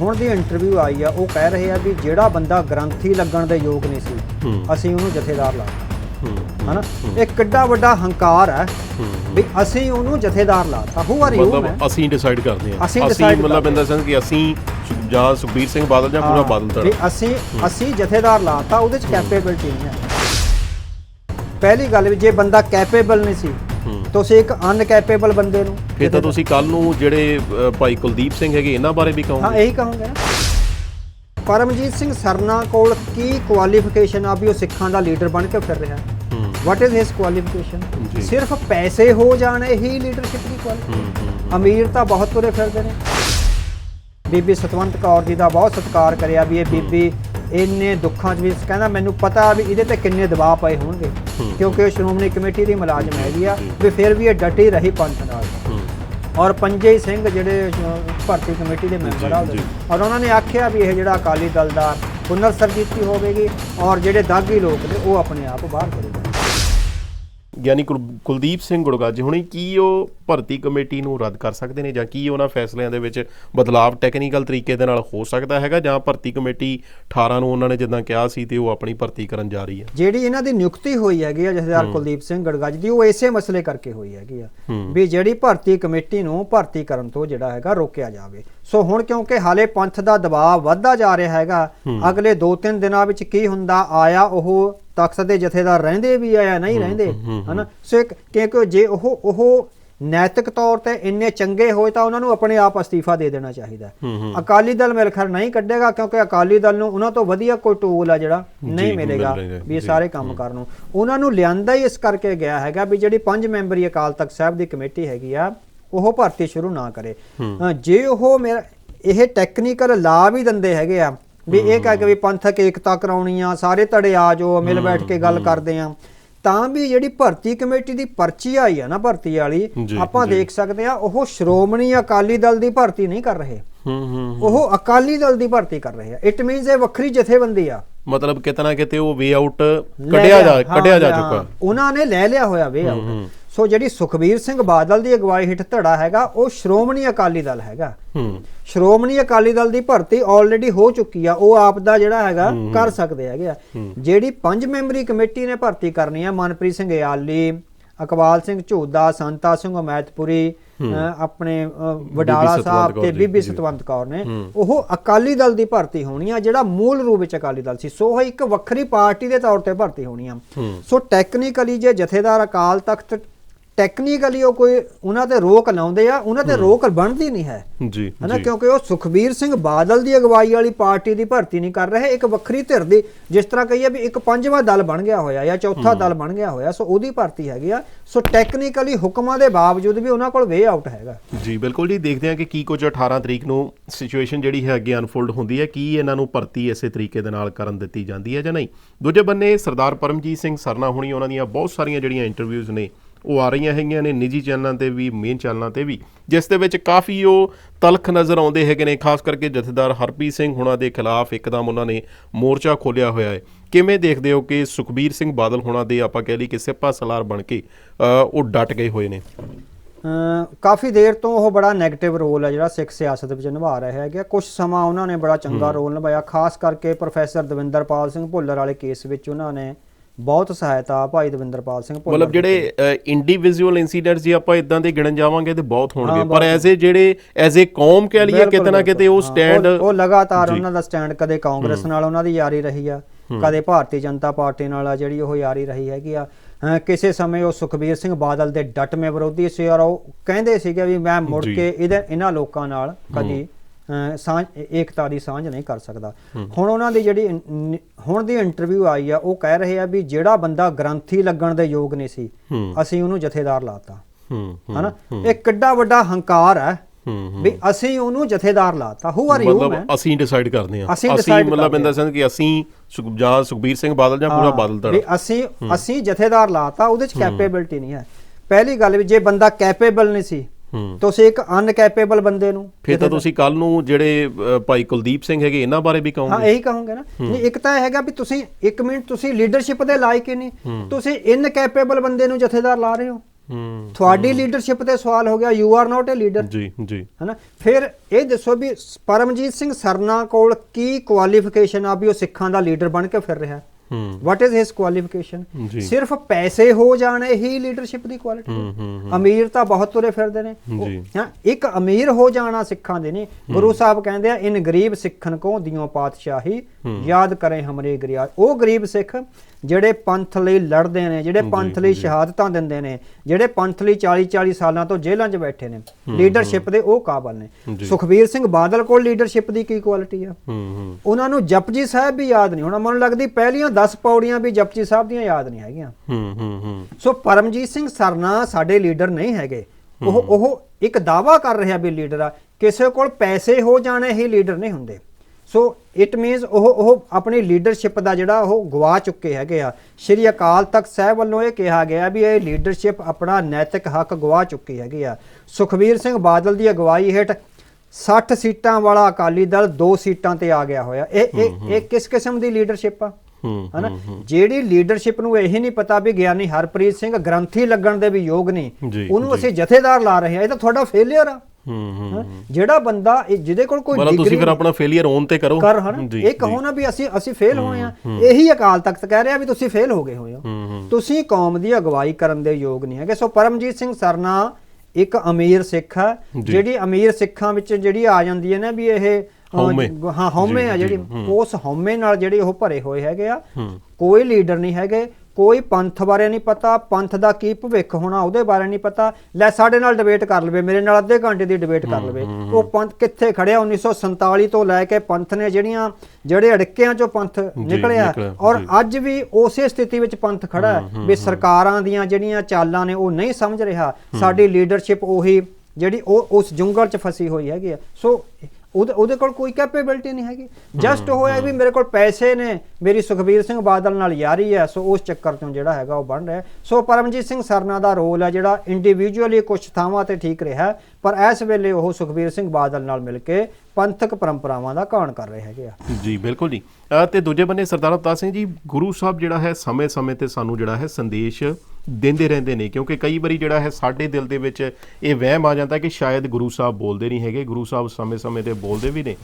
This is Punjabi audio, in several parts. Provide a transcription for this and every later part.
ਹੁਣ ਦੀ ਇੰਟਰਵਿਊ ਆਈ ਆ ਉਹ ਕਹਿ ਰਹੇ ਆ ਵੀ ਜਿਹੜਾ ਬੰਦਾ ਗ੍ਰੰਥੀ ਲੱਗਣ ਦੇ ਯੋਗ ਨਹੀਂ ਸੀ ਅਸੀਂ ਉਹਨੂੰ ਜਥੇਦਾਰ ਲਾ ਹਨਾ? ਇਹ ਕਿੱਡਾ ਵੱਡਾ ਹੰਕਾਰ ਹੈ ਵੀ ਅਸੀਂ ਉਹਨੂੰ ਜਥੇਦਾਰ ਲਾਤਾ ਹੂ ਆਰ ਯੂ ਮਤਲਬ ਅਸੀਂ ਡਿਸਾਈਡ ਕਰਦੇ ਹਾਂ। ਅਸੀਂ ਮਤਲਬ ਇੰਦਾ ਸੈਂਸ ਕਿ ਅਸੀਂ ਜਾਂ ਸੁਖਬੀਰ ਸਿੰਘ ਬਾਦਲ ਜਾਂ ਪੂਰਾ ਬਾਦਲ ਧੜਾ ਅਸੀਂ ਅਸੀਂ ਜਥੇਦਾਰ ਲਾਤਾ ਉਹਦੇ ਚ ਕੈਪੇਬਿਲਿਟੀ ਨਹੀਂ ਹੈ। ਪਹਿਲੀ ਗੱਲ ਵੀ ਜੇ ਬੰਦਾ ਕੈਪੇਬਲ ਨਹੀਂ ਸੀ ਤੁਸੀਂ ਇੱਕ ਅਨਕੈਪੇਬਲ ਬੰਦੇ ਨੂੰ ਫਿਰ ਤਾਂ ਤੁਸੀਂ ਕੱਲ ਨੂੰ ਜਿਹੜੇ ਭਾਈ ਕੁਲਦੀਪ ਸਿੰਘ ਹੈਗੇ ਇਹਨਾਂ ਬਾਰੇ ਵੀ ਹਾਂ ਕਹੋਗੇ ਇਹੀ ਕਹੂੰਗਾ ਪਰਮਜੀਤ ਸਿੰਘ ਸਰਨਾ ਕੋਲ ਕੀ ਕੁਆਲੀਫਿਕੇਸ਼ਨ ਆ ਵੀ ਉਹ ਸਿੱਖਾਂ ਦਾ ਲੀਡਰ ਬਣ ਕੇ ਫਿਰ ਰਿਹਾ? ਹੂੰ। What is his qualification. ਸਿਰਫ ਪੈਸੇ ਹੋ ਜਾਣ ਹੀ ਲੀਡਰਸ਼ਿਪ ਦੀ ਕੁਆਲੀਫਿਕੇਸ਼ਨ ਹੂੰ ਹੂੰ। ਅਮੀਰ ਤਾਂ ਬਹੁਤ ਤੁਰੇ ਫਿਰਦੇ ਨੇ। ਬੀਬੀ ਸਤਵੰਤ ਕੌਰ ਜੀ ਦਾ ਬਹੁਤ ਸਤਿਕਾਰ ਕਰਿਆ ਵੀ ਇਹ ਬੀਬੀ ਇੰਨੇ ਦੁੱਖਾਂ 'ਚ ਵੀ ਕਹਿੰਦਾ ਮੈਨੂੰ ਪਤਾ ਵੀ ਇਹਦੇ ਤੇ ਕਿੰਨੇ ਦਬਾਅ ਪਏ ਹੋਣਗੇ। ਕਿਉਂਕਿ ਉਹ ਸ਼੍ਰੋਮਣੀ ਕਮੇਟੀ ਦੀ ਮੁਲਾਜ਼ਮ ਹੈਗੀ ਆ। ਵੀ ਫਿਰ ਵੀ ਇਹ ਡਟੀ ਰਹੀ ਪੰਥ ਨਾਲ ਔਰ ਪੰਜੇ ਸਿੰਘ ਜਿਹੜੇ ਭਰਤੀ ਕਮੇਟੀ ਦੇ ਮੈਂਬਰ ਆ। ਔਰ ਉਹਨਾਂ ਨੇ ਆਖਿਆ ਵੀ ਇਹ ਜਿਹੜਾ ਅਕਾਲੀ ਦਲ ਦਾ ਪੁਨਰ ਸਰਜੀਤੀ ਹੋਵੇਗੀ ਔਰ ਜਿਹੜੇ ਦਾਗੀ ਲੋਕ ਨੇ ਉਹ ਆਪਣੇ ਆਪ ਬਾਹਰ ਕਰੇਗੇ ਕੁਲ- ਕੁਲਦੀਪ ਸਿੰਘ ਗੁੜਗਾਜੀ ਹੁਣੀ ਕੀ ਉਹ ਭਰਤੀ ਕਮੇਟੀ ਨੂੰ ਰੱਦ ਕਰ ਸਕਦੇ ਨੇ ਜਾਂ ਕੀ ਉਹਨਾਂ ਫੈਸਲਿਆਂ ਦੇ ਵਿੱਚ ਬਦਲਾਵ ਟੈਕਨੀਕਲ ਤਰੀਕੇ ਦੇ ਨਾਲ ਹੋ ਸਕਦਾ ਹੈਗਾ ਜਾਂ ਭਰਤੀ ਕਮੇਟੀ 18 ਨੂੰ ਉਹਨਾਂ ਨੇ ਜਿੱਦਾਂ ਕਿਹਾ ਸੀ ਤੇ ਉਹ ਆਪਣੀ ਭਰਤੀ ਕਰਨ ਜਾ ਰਹੀ ਹੈ? ਜਿਹੜੀ ਇਹਨਾਂ ਦੀ ਨਿਯੁਕਤੀ ਹੋਈ ਹੈਗੀ ਆ ਜਥੇਦਾਰ ਕੁਲਦੀਪ ਸਿੰਘ ਗੜਗੱਜ ਦੀ ਉਹ ਇਸੇ ਮਸਲੇ ਕਰਕੇ ਹੋਈ ਹੈਗੀ ਆ। ਵੀ ਜਿਹੜੀ ਭਰਤੀ ਕਮੇਟੀ ਨੂੰ ਭਰਤੀ ਕਰਨ ਤੋਂ ਜਿਹੜਾ ਹੈਗਾ ਰੋਕਿਆ ਜਾਵੇ। ਸੋ ਹੁਣ ਕਿਉਂਕਿ ਹਾਲੇ ਪੰਥ ਦਾ ਦਬਾਅ ਵੱਧਦਾ ਜਾ ਰਿਹਾ ਹੈਗਾ ਅਗਲੇ 2-3 ਦਿਨਾਂ ਵਿੱਚ ਕੀ ਹੁੰਦਾ ਆਇਆ ਉਹ ਤਖਤ ਦੇ ਜਥੇਦਾਰ ਰਹਿੰਦੇ ਵੀ ਆ ਜਾਂ ਨਹੀਂ ਰਹਿੰਦੇ ਹਨਾ? ਸੋ ਇੱਕ ਕਿਉਂਕਿ ਜੇ ਉਹ ਉਹ ਨੈਤਿਕ ਤੌਰ ਤੇ ਇੰਨੇ ਚੰਗੇ ਹੋਏ ਤਾਂ ਉਹਨਾਂ ਨੂੰ ਆਪਣੇ ਆਪ ਅਸਤੀਫਾ ਦੇ ਦੇਣਾ ਚਾਹੀਦਾ ਅਕਾਲੀ ਦਲ ਮੇਰੇ ਖਿਆਲ ਨਹੀਂ ਕੱਢੇਗਾ ਕਿਉਂਕਿ ਅਕਾਲੀ ਦਲ ਨੂੰ ਉਹਨਾਂ ਤੋਂ ਵਧੀਆ ਕੋਈ ਟੂਲ ਆ ਜਿਹੜਾ ਨਹੀਂ ਮਿਲੇਗਾ ਮਿਲ ਵੀ ਇਹ ਸਾਰੇ ਕੰਮ ਕਰਨ ਨੂੰ। ਉਹਨਾਂ ਨੂੰ ਲਿਆਂਦਾ ਹੀ ਇਸ ਕਰਕੇ ਗਿਆ ਹੈਗਾ ਵੀ ਜਿਹੜੀ ਪੰਜ ਮੈਂਬਰੀ ਅਕਾਲ ਤਖਤ ਸਾਹਿਬ ਦੀ ਕਮੇਟੀ ਹੈਗੀ ਆ ਉਹ ਭਰਤੀ ਸ਼ੁਰੂ ਨਾ ਕਰੇ। ਜੇ ਉਹ ਮੇਰਾ ਇਹ ਟੈਕਨੀਕਲ ਲਾ ਵੀ ਦਿੰਦੇ ਹੈਗੇ ਆ ਵੀ ਇਹ ਕਹਿ ਕੇ ਵੀ ਪੰਥਕ ਏਕਤਾ ਕਰਾਉਣੀ ਆ ਸਾਰੇ ਧੜੇ ਆ ਜੋ ਮਿਲ ਬੈਠ ਕੇ ਗੱਲ ਕਰਦੇ ਆ ਤਾਂ ਵੀ ਜਿਹੜੀ ਭਰਤੀ ਕਮੇਟੀ ਦੀ ਪਰਚੀ ਆਈ ਆ ਨਾ ਭਰਤੀ ਵਾਲੀ ਆਪਾਂ। ਦੇਖ ਸਕਦੇ ਆ ਉਹ ਸ਼੍ਰੋਮਣੀ ਅਕਾਲੀ ਦਲ ਦੀ ਭਰਤੀ ਨਹੀਂ ਕਰ ਰਹੇ। ਹੂੰ ਹੂੰ ਉਹ ਅਕਾਲੀ ਦਲ ਦੀ ਭਰਤੀ ਕਰ ਰਹੇ ਆ। ਇਟ ਮੀਨਸ ਇਹ ਵੱਖਰੀ ਜਥੇਬੰਦੀ ਆ। ਮਤਲਬ ਕਿਤੇ ਨਾ ਕਿਤੇ ਉਹ ਵੇ ਆਊਟ ਕੱਢਿਆ ਜਾ ਕੱਢਿਆ ਜਾ ਚੁੱਕਾ। ਉਹਨਾਂ ਨੇ ਲੈ ਲਿਆ ਹੋਇਆ ਵੇ ਆਊਟ। ਸੋ ਜਿਹੜੀ ਸੁਖਬੀਰ ਸਿੰਘ ਬਾਦਲ ਦੀ ਅਗਵਾਈ ਹੇਠ ਧੜਾ ਹੈਗਾ ਉਹ ਸ਼੍ਰੋਮਣੀ ਅਕਾਲੀ ਦਲ ਹੈਗਾ। ਹੂੰ। ਸ਼੍ਰੋਮਣੀ ਅਕਾਲੀ ਦਲ ਦੀ ਭਰਤੀ ਆਲਰੇਡੀ ਹੋ ਚੁੱਕੀ ਆ ਉਹ ਆਪ ਦਾ ਜਿਹੜਾ ਹੈਗਾ ਕਰ ਸਕਦੇ ਹੈਗੇ ਆ। ਜਿਹੜੀ ਪੰਜ ਮੈਂਬਰੀ ਕਮੇਟੀ ਨੇ ਭਰਤੀ ਕਰਨੀ ਆ ਮਨਪ੍ਰੀਤ ਸਿੰਘ ਯਾਲੀ ਅਕਬਾਲ ਸਿੰਘ ਝੋਦਾ ਸੰਤਾ ਸਿੰਘ ਅਮੈਤਪੁਰੀ ਅ, ਆਪਣੇ ਵਡਾਲਾ ਸਾਹਿਬ ਤੇ ਬੀਬੀ। ਸਤਵੰਤ ਕੌਰ ਨੇ। ਉਹ ਅਕਾਲੀ ਦਲ ਦੀ ਭਰਤੀ ਹੋਣੀ ਆ ਜਿਹੜਾ ਮੂਲ ਰੂਪ ਵਿੱਚ ਅਕਾਲੀ ਦਲ ਸੀ। ਸੋ ਉਹ ਇੱਕ ਵੱਖਰੀ ਪਾਰਟੀ ਦੇ ਤੌਰ ਤੇ ਭਰਤੀ ਹੋਣੀ ਆ। ਸੋ ਟੈਕਨੀਕਲੀ ਜੇ ਜਥੇਦਾਰ ਅਕਾਲ ਤਖਤ ਟੈਕਨੀਕਲੀ ਉਹ ਕੋਈ ਉਹਨਾਂ ਤੇ ਰੋਕ ਲਾਉਂਦੇ ਆ ਉਹਨਾਂ ਤੇ ਰੋਕ ਬਣਦੀ ਨਹੀਂ ਹੈ। ਜੀ ਹਨਾ ਕਿਉਂਕਿ ਉਹ ਸੁਖਬੀਰ ਸਿੰਘ ਬਾਦਲ ਦੀ ਅਗਵਾਈ ਵਾਲੀ ਪਾਰਟੀ ਦੀ ਭਰਤੀ ਨਹੀਂ ਕਰ ਰਹੇ ਇੱਕ ਵੱਖਰੀ ਧਿਰ ਦੀ ਜਿਸ ਤਰ੍ਹਾਂ ਕਹੀਏ ਵੀ ਇੱਕ ਪੰਜਵਾਂ ਦਲ ਬਣ ਗਿਆ ਹੋਇਆ ਜਾਂ ਚੌਥਾ ਦਲ ਬਣ ਗਿਆ ਹੋਇਆ ਸੋ ਉਹਦੀ ਭਰਤੀ ਹੈਗੀ ਆ। ਸੋ ਟੈਕਨੀਕਲੀ ਹੁਕਮਾਂ ਦੇ ਬਾਵਜੂਦ ਵੀ ਉਹਨਾਂ ਕੋਲ ਵੇ ਆਊਟ ਹੈਗਾ। ਜੀ ਬਿਲਕੁਲ ਜੀ। ਦੇਖਦੇ ਹਾਂ ਕਿ ਕੀ ਕੁਝ 18 ਤਰੀਕ ਨੂੰ ਸਿਚੁਏਸ਼ਨ ਜਿਹੜੀ ਹੈ ਅੱਗੇ ਅਨਫੋਲਡ ਹੁੰਦੀ ਹੈ। ਕੀ ਇਹਨਾਂ ਨੂੰ ਭਰਤੀ ਇਸੇ ਤਰੀਕੇ ਦੇ ਨਾਲ ਕਰਨ ਦਿੱਤੀ ਜਾਂਦੀ ਹੈ ਜਾਂ ਨਹੀਂ? ਦੂਜੇ ਬੰਨੇ ਸਰਦਾਰ ਪਰਮਜੀਤ ਸਿੰਘ ਸਰਨਾ ਹੁਣੀ ਉਹਨਾਂ ਦੀਆਂ ਬਹੁਤ ਸਾਰੀਆਂ ਜਿਹੜੀਆਂ ਇੰਟਰਵਿਊਜ਼ ਨੇ ਉਹ ਆ ਰਹੀਆਂ ਹੈਗੀਆਂ ਨੇ ਨਿੱਜੀ ਚੈਨਲਾਂ ਤੇ ਵੀ ਮੇਨ ਚੈਨਲਾਂ ਤੇ ਵੀ ਜਿਸ ਦੇ ਵਿੱਚ ਕਾਫੀ ਉਹ ਤਲਖ ਨਜ਼ਰ ਆਉਂਦੇ ਹੈਗੇ ਨੇ ਖਾਸ ਕਰਕੇ ਜਥੇਦਾਰ ਹਰਪ੍ਰੀਤ ਸਿੰਘ ਹੁਣਾਂ ਦੇ ਖਿਲਾਫ ਇੱਕਦਮ ਉਹਨਾਂ ਨੇ ਮੋਰਚਾ ਖੋਲਿਆ ਹੋਇਆ ਹੈ। ਕਿਵੇਂ ਦੇਖਦੇ ਹੋ ਕਿ ਸੁਖਬੀਰ ਸਿੰਘ ਬਾਦਲ ਹੁਣਾਂ ਦੇ ਆਪਾਂ ਕਹਿ ਲਈ ਕਿ ਸਿਪਾ ਸਲਾਰ ਬਣ ਕੇ ਉਹ ਡਟ ਗਏ ਹੋਏ ਨੇ? ਕਾਫੀ ਦੇਰ ਤੋਂ ਉਹ ਬੜਾ 네ਗੇਟਿਵ ਰੋਲ ਹੈ ਜਿਹੜਾ ਸਿੱਖ ਸਿਆਸਤ ਵਿੱਚ ਨਿਭਾ ਰਿਹਾ ਹੈਗਾ। ਕੁਝ ਸਮਾਂ ਉਹਨਾਂ ਨੇ ਬੜਾ ਚੰਗਾ ਰੋਲ ਨਿਭਾਇਆ ਖਾਸ ਕਰਕੇ ਪ੍ਰੋਫੈਸਰ ਦਵਿੰਦਰਪਾਲ ਸਿੰਘ ਭੁੱਲਰ ਵਾਲੇ ਕੇਸ ਵਿੱਚ ਉਹਨਾਂ ਨੇ ਬਹੁਤ ਸਹਾਇਤਾ ਭਾਈ ਦਵਿੰਦਰਪਾਲ ਸਿੰਘ ਭੁੱਲਰ ਮਤਲਬ ਜਿਹੜੇ ਇੰਡੀਵਿਜੂਅਲ ਇਨਸੀਡੈਂਟਸ ਜੀ ਆਪਾਂ ਇਦਾਂ ਦੇ ਗਿਣਨ ਜਾਵਾਂਗੇ ਤੇ ਬਹੁਤ ਹੋਣਗੇ। ਪਰ ਐਜ਼ ਏ ਜਿਹੜੇ ਐਜ਼ ਏ ਕੌਮ ਕਹਿ ਲਈਏ ਕਿਤੇ ਨਾ ਕਿਤੇ ਉਹ। ਸਟੈਂਡ ਉਹ- ਲਗਾਤਾਰ ਉਹਨਾਂ ਦਾ ਸਟੈਂਡ ਕਦੇ ਕਾਂਗਰਸ ਨਾਲ ਉਹਨਾਂ ਦੀ ਯਾਰੀ ਰਹੀ ਆ। ਕਦੇ ਭਾਰਤੀ ਜਨਤਾ ਪਾਰਟੀ ਨਾਲ ਆ ਜਿਹੜੀ ਉਹ ਯਾਰੀ ਰਹੀ ਹੈਗੀ ਆ। ਕਿਸੇ ਸਮੇਂ ਉਹ ਸੁਖਬੀਰ ਸਿੰਘ ਬਾਦਲ ਦੇ ਡਟਵੇਂ ਵਿਰੋਧੀ ਸੀ ਔਰ ਉਹ ਕਹਿੰਦੇ ਸੀਗੇ ਵੀ ਮੈਂ ਮੁੜ। ਕੇ ਇਹਦੇ ਇਹਨਾਂ ਲੋਕਾਂ ਨਾਲ ਕਦੀ ਸਾਂਝ ਏਕਤਾ ਦੀ ਸਾਂਝ ਨਹੀਂ ਕਰ ਸਕਦਾ। ਹੁਣ ਉਹਨਾਂ ਦੀ ਜਿਹੜੀ ਹੁਣ ਦੀ ਇੰਟਰਵਿਊ ਆਈ ਆ ਉਹ ਕਹਿ ਰਹੇ ਆ ਵੀ ਜਿਹੜਾ ਬੰਦਾ ਗ੍ਰੰਥੀ ਲੱਗਣ ਦੇ ਯੋਗ ਨਹੀਂ ਸੀ ਅਸੀਂ ਉਹਨੂੰ ਜਥੇਦਾਰ ਲਾਤਾ। ਹਨਾ? ਇਹ ਕਿੱਡਾ ਵੱਡਾ ਹੰਕਾਰ ਹੈ ਵੀ ਅਸੀਂ ਉਹਨੂੰ ਜਥੇਦਾਰ ਲਾਤਾ। ਹੂ ਆਰ ਯੂ ਮਤਲਬ ਅਸੀਂ ਡਿਸਾਈਡ ਕਰਦੇ ਹਾਂ। ਅਸੀਂ ਮਤਲਬ ਇੰਦਾ ਸੈਂਸ ਕਿ ਅਸੀਂ ਜਾਂ ਸੁਖਬੀਰ ਸਿੰਘ ਬਾਦਲ ਜਾਂ ਪੂਰਾ ਬਾਦਲ ਵੀ ਧੜਾ ਅਸੀਂ ਅਸੀਂ ਜਥੇਦਾਰ ਲਾਤਾ ਉਹਦੇ ਚ ਕੈਪੇਬਿਲਿਟੀ ਨਹੀਂ ਹੈ। ਪਹਿਲੀ ਗੱਲ ਵੀ ਜੇ ਬੰਦਾ ਕੈਪੇਬਲ ਨਹੀਂ ਸੀ ਤੁਸੀਂ ਇੱਕ ਅਨਕੈਪੇਬਲ ਬੰਦੇ ਨੂੰ ਫਿਰ ਤਾਂ ਤੁਸੀਂ ਕੱਲ ਨੂੰ ਜਿਹੜੇ ਭਾਈ ਕੁਲਦੀਪ ਸਿੰਘ ਹੈਗੇ ਇਹਨਾਂ ਬਾਰੇ ਵੀ ਹਾਂ ਕਹੋਗੇ ਇਹੀ ਕਹੋਗੇ ਨਾ। ਨਹੀਂ ਇੱਕ ਤਾਂ ਹੈਗਾ ਵੀ ਤੁਸੀਂ ਇੱਕ ਮਿੰਟ ਤੁਸੀਂ ਲੀਡਰਸ਼ਿਪ ਦੇ ਲਾਇਕ ਹੀ ਨਹੀਂ। ਤੁਸੀਂ ਇਨਕੈਪੇਬਲ ਬੰਦੇ ਨੂੰ ਜਥੇਦਾਰ ਲਾ ਰਹੇ ਹੋ। ਹੂੰ। ਤੁਹਾਡੀ ਲੀਡਰਸ਼ਿਪ ਤੇ ਸਵਾਲ ਹੋ ਗਿਆ you are not a leader ਜੀ ਜੀ। ਹਨਾ? ਫਿਰ ਇਹ ਦੱਸੋ ਵੀ ਪਰਮਜੀਤ ਸਿੰਘ ਸਰਨਾ ਕੋਲ ਕੀ ਕੁਆਲੀਫਿਕੇਸ਼ਨ ਆ ਵੀ ਉਹ ਸਿੱਖਾਂ ਦਾ ਲੀਡਰ ਬਣ ਕੇ ਫਿਰ ਰਿਹਾ? ਹੂੰ ਵਾਟ ਇਜ਼ ਹਿਸ ਕੁਆਲੀਫਿਕੇਸ਼ਨ। ਸਿਰਫ ਪੈਸੇ ਹੋ ਜਾਣੇ ਹੀ। ਲੀਡਰਸ਼ਿਪ ਦੀ ਕੁਆਲਿਟੀ ਅਮੀਰ ਤਾਂ ਬਹੁਤ ਤੁਰੇ ਫਿਰਦੇ ਨੇ। ਹਾਂ ਇੱਕ ਅਮੀਰ ਹੋ ਜਾਣਾ ਸਿੱਖਾਂ ਦੇ ਨਹੀਂ ਗੁਰੂ ਸਾਹਿਬ ਕਹਿੰਦੇ ਆ ਇਨ ਗਰੀਬ ਸਿੱਖਨ ਕੋ ਦਿਓ ਪਾਤਸ਼ਾਹੀ ਯਾਦ ਕਰੇ ਹਮਰੇ ਗਰੀਬ ਉਹ ਗਰੀਬ ਸਿੱਖ ਜਿਹੜੇ ਪੰਥ ਲਈ ਲੜਦੇ ਨੇ ਜਿਹੜੇ ਪੰਥ ਲਈ ਸ਼ਹਾਦਤਾਂ ਦਿੰਦੇ ਨੇ ਜਿਹੜੇ ਪੰਥ ਲਈ 40 40 ਸਾਲਾਂ ਤੋਂ ਜੇਲ੍ਹਾਂ 'ਚ ਬੈਠੇ ਨੇ ਲੀਡਰਸ਼ਿਪ ਦੇ ਉਹ ਕਾਬਲ ਨੇ। ਸੁਖਬੀਰ ਸਿੰਘ ਬਾਦਲ ਕੋਲ ਲੀਡਰਸ਼ਿਪ ਦੀ ਕੀ ਕੁਆਲਿਟੀ ਆ? ਉਹਨਾਂ ਨੂੰ ਜਪਜੀ ਸਾਹਿਬ ਵੀ ਯਾਦ ਨਹੀਂ ਹੋਣਾ ਮੈਨੂੰ ਲੱਗਦੀ ਪਹਿਲੀਆਂ 10 ਪੌੜੀਆਂ ਵੀ ਜਪਜੀ ਸਾਹਿਬ ਦੀਆਂ ਯਾਦ ਨਹੀਂ ਹੈਗੀਆਂ। ਸੋ ਪਰਮਜੀਤ ਸਿੰਘ ਸਰਨਾ ਸਾਡੇ ਲੀਡਰ ਨਹੀਂ ਹੈਗੇ। ਉਹ ਉਹ ਇੱਕ ਦਾਵਾ ਕਰ ਰਿਹਾ ਵੀ ਲੀਡਰ ਆ। ਕਿਸੇ ਕੋਲ ਪੈਸੇ ਹੋ ਜਾਣੇ ਹੀ ਲੀਡਰ ਨਹੀਂ ਹੁੰਦੇ। ਸੋ ਇਟ ਮੀਨਸ ਉਹ ਉਹ ਆਪਣੀ ਲੀਡਰਸ਼ਿਪ ਦਾ ਜਿਹੜਾ ਉਹ ਗਵਾ ਚੁੱਕੇ ਹੈਗੇ ਆ। ਸ਼੍ਰੀ ਅਕਾਲ ਤਖਤ ਸਾਹਿਬ ਵੱਲੋਂ ਇਹ ਕਿਹਾ ਗਿਆ ਵੀ ਇਹ ਲੀਡਰਸ਼ਿਪ ਆਪਣਾ ਨੈਤਿਕ ਹੱਕ ਗਵਾ ਚੁੱਕੀ ਹੈਗੀ ਆ। ਸੁਖਬੀਰ ਸਿੰਘ ਬਾਦਲ ਦੀ ਅਗਵਾਈ ਹੇਠ 60 ਸੀਟਾਂ ਵਾਲਾ ਅਕਾਲੀ ਦਲ ਦੋ ਸੀਟਾਂ ਤੇ ਆ ਗਿਆ ਹੋਇਆ। ਇਹ ਇਹ ਇਹ ਕਿਸ ਕਿਸਮ ਦੀ ਲੀਡਰਸ਼ਿਪ ਆ? ਹੂੰ ਹਨਾ? ਜਿਹੜੀ ਲੀਡਰਸ਼ਿਪ ਨੂੰ ਇਹ ਨਹੀਂ ਪਤਾ ਵੀ ਗਿਆਨੀ ਹਰਪ੍ਰੀਤ ਸਿੰਘ ਗ੍ਰੰਥੀ ਲੱਗਣ ਦੇ ਵੀ ਯੋਗ ਨਹੀਂ ਉਹਨੂੰ ਅਸੀਂ ਜਥੇਦਾਰ ਲਾ ਰਹੇ ਹਾਂ। ਇਹ ਤਾਂ ਤੁਹਾਡਾ ਫੇਲਿਅਰ ਆ। ਹੂੰ। ਜਿਹੜਾ ਬੰਦਾ ਇਹ- ਜਿਹਦੇ ਕੋਲ ਕੋਈ ਮਤਲਬ ਤੁਸੀਂ ਡਿਗਰੀ ਫਿਰ ਆਪਣਾ ਫੇਲਿਅਰ ਓਨ ਤੇ ਕਰੋ। ਕਰ ਹਨਾ? ਇਹ ਕਹੋ ਨਾ ਵੀ ਅਸੀਂ ਅਸੀਂ ਫੇਲ ਹੋਏ ਆ ਇਹੀ ਅਕਾਲ ਤਖਤ ਕਹਿ ਰਿਹਾ ਵੀ ਤੁਸੀਂ ਫੇਲ ਹੋ ਗਏ ਹੋਏ ਹੋ। ਤੁਸੀਂ ਕੌਮ ਦੀ ਅਗਵਾਈ ਕਰਨ ਦੇ ਯੋਗ ਨਹੀਂ ਹੈਗੇ। ਸੋ ਪਰਮਜੀਤ ਸਿੰਘ ਸਰਨਾ ਇੱਕ ਅਮੀਰ ਸਿੱਖ ਹੈ। ਜਿਹੜੀ ਅਮੀਰ ਸਿੱਖਾਂ ਵਿੱਚ ਜਿਹੜੀ ਆ ਜਾਂਦੀ ਹੈ ਨਾ ਵੀ ਇਹ। ਹਾਂ ਹਉਮੈ ਆ ਜਿਹੜੀ। ਉਸ ਹਉਮੈ ਨਾਲ ਜਿਹੜੇ ਉਹ ਭਰੇ ਹੋਏ ਹੈਗੇ ਆ। ਕੋਈ ਲੀਡਰ ਨਹੀਂ ਹੈਗੇ। ਕੋਈ ਪੰਥ ਬਾਰੇ ਨਹੀਂ ਪਤਾ ਪੰਥ ਦਾ ਕੀ ਭਵਿੱਖ ਹੋਣਾ ਉਹਦੇ ਬਾਰੇ ਨਹੀਂ ਪਤਾ। ਲੈ ਸਾਡੇ ਨਾਲ ਡਿਬੇਟ ਕਰ ਲਵੇ ਮੇਰੇ ਨਾਲ ਅੱਧੇ ਘੰਟੇ ਦੀ ਡਿਬੇਟ ਕਰ ਲਵੇ। ਉਹ ਪੰਥ ਕਿੱਥੇ ਖੜਿਆ? 1947 ਤੋਂ ਲੈ ਕੇ ਪੰਥ ਨੇ ਜਿਹੜੀਆਂ ਜਿਹੜੇ ਅੜਕਿਆਂ ਚੋਂ ਪੰਥ ਨਿਕਲਿਆ। ਔਰ। ਅੱਜ ਵੀ ਉਸੇ ਸਥਿਤੀ ਵਿੱਚ ਪੰਥ ਖੜਾ ਹੈ ਵੀ ਸਰਕਾਰਾਂ ਦੀਆਂ ਜਿਹੜੀਆਂ ਚਾਲਾਂ ਨੇ ਉਹ ਨਹੀਂ ਸਮਝ ਰਿਹਾ। ਸਾਡੀ ਲੀਡਰਸ਼ਿਪ ਉਹੀ ਜਿਹੜੀ ਉਹ ਉਸ ਜੁੰਗਲ 'ਚ ਫਸੀ ਹੋਈ ਹੈਗੀ ਆ। ਸੋ ਉਹਦੇ ਉਹਦੇ ਕੋਲ ਕੋਈ ਕੈਪੇਬਿਲਿਟੀ ਨਹੀਂ ਹੈਗੀ। ਜਸਟ ਹੋਇਆ ਵੀ ਮੇਰੇ ਕੋਲ ਪੈਸੇ ਨੇ ਮੇਰੀ ਸੁਖਬੀਰ ਸਿੰਘ ਬਾਦਲ ਨਾਲ ਯਾਰੀ ਹੈ ਸੋ ਉਸ ਚੱਕਰ ਤੋਂ ਜਿਹੜਾ ਹੈਗਾ ਉਹ ਬਣ ਰਿਹਾ ਸੋ ਪਰਮਜੀਤ ਸਿੰਘ ਸਰਨਾ ਦਾ ਰੋਲ ਹੈ ਜਿਹੜਾ ਇੰਡੀਵਿਜੂਅਲੀ ਕੁਝ ਥਾਵਾਂ ਤੇ ਠੀਕ ਰਿਹਾ ਪਰ ਇਸ ਵੇਲੇ ਉਹ ਸੁਖਬੀਰ ਸਿੰਘ ਬਾਦਲ ਨਾਲ ਮਿਲ ਕੇ ਪੰਥਕ ਪਰੰਪਰਾਵਾਂ ਦਾ ਕਾਣ ਕਰ ਰਹੇ ਹੈਗੇ ਆ। ਜੀ ਬਿਲਕੁਲ ਜੀ। ਤੇ ਦੂਜੇ ਬੰਨੇ ਸਰਦਾਰ ਅਵਤਾਰ ਸਿੰਘ ਜੀ ਗੁਰੂ ਸਾਹਿਬ ਜਿਹੜਾ ਹੈ ਸਮੇਂ-ਸਮੇਂ ਤੇ ਸਾਨੂੰ ਜਿਹੜਾ ਹੈ ਸੰਦੇਸ਼ ਦਿੰਦੇ ਰਹਿੰਦੇ ਨੇ, ਕਿਉਂਕਿ ਕਈ ਵਾਰੀ ਜਿਹੜਾ ਹੈ ਸਾਡੇ ਦਿਲ ਦੇ ਵਿੱਚ ਇਹ ਵਹਿਮ ਆ ਜਾਂਦਾ ਕਿ ਸ਼ਾਇਦ ਗੁਰੂ ਸਾਹਿਬ ਬੋਲਦੇ ਨਹੀਂ ਹੈਗੇ, ਗੁਰੂ ਸਾਹਿਬ ਸਮੇਂ-ਸਮੇਂ ਤੇ ਬੋਲਦੇ ਵੀ ਨੇ।